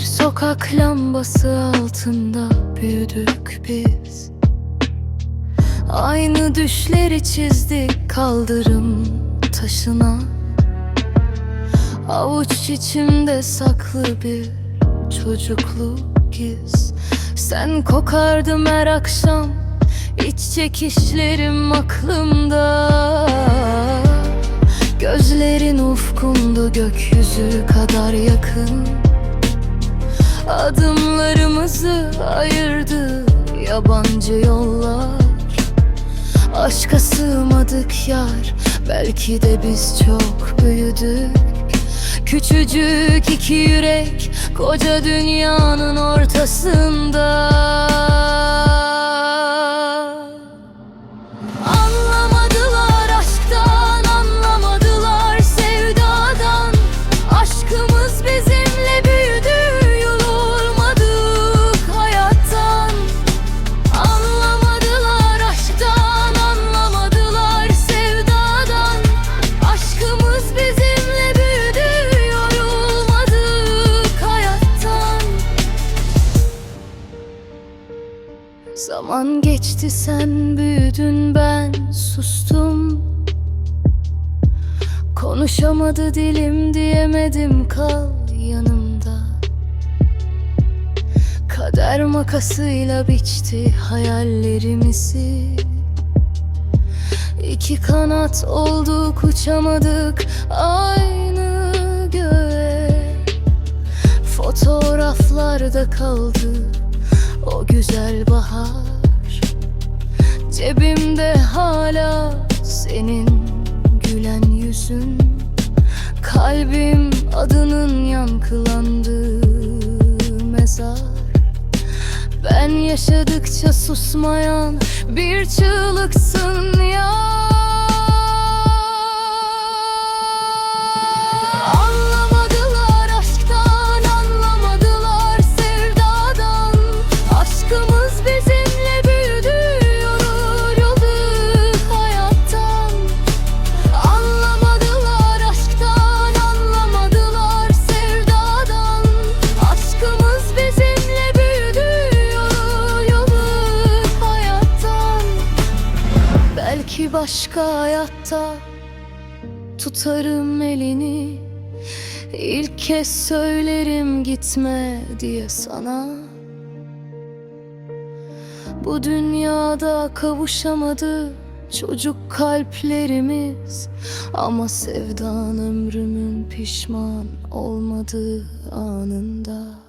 Sokak lambası altında büyüdük biz. Aynı düşleri çizdik kaldırım taşına. Avuç içimde saklı bir çocukluk giz. Sen kokardın her akşam iç çekişlerim aklımda. Gözlerin ufkumda gökyüzü kadar yakın Adımlarımızı ayırdı yabancı yollar. Aşka sığmadık yar Belki de biz çok büyüdük. Küçücük iki yürek Koca dünyanın ortasında. Anlamadılar Zaman geçti sen büyüdün ben sustum. Konuşamadı dilim diyemedim kal yanımda. Kader makasıyla biçti hayallerimizi. İki kanat olduk uçamadık aynı göğe. Fotoğraflarda kaldı o güzel bahar Cebimde hala senin gülen yüzün. Kalbim adının yankılandığı mezar. Ben yaşadıkça susmayan bir çığlıksın ya Belki başka hayatta tutarım elini. İlk kez söylerim gitme diye sana. Bu dünyada kavuşamadı çocuk kalplerimiz. Ama sevdan ömrümün pişman olmadığı anında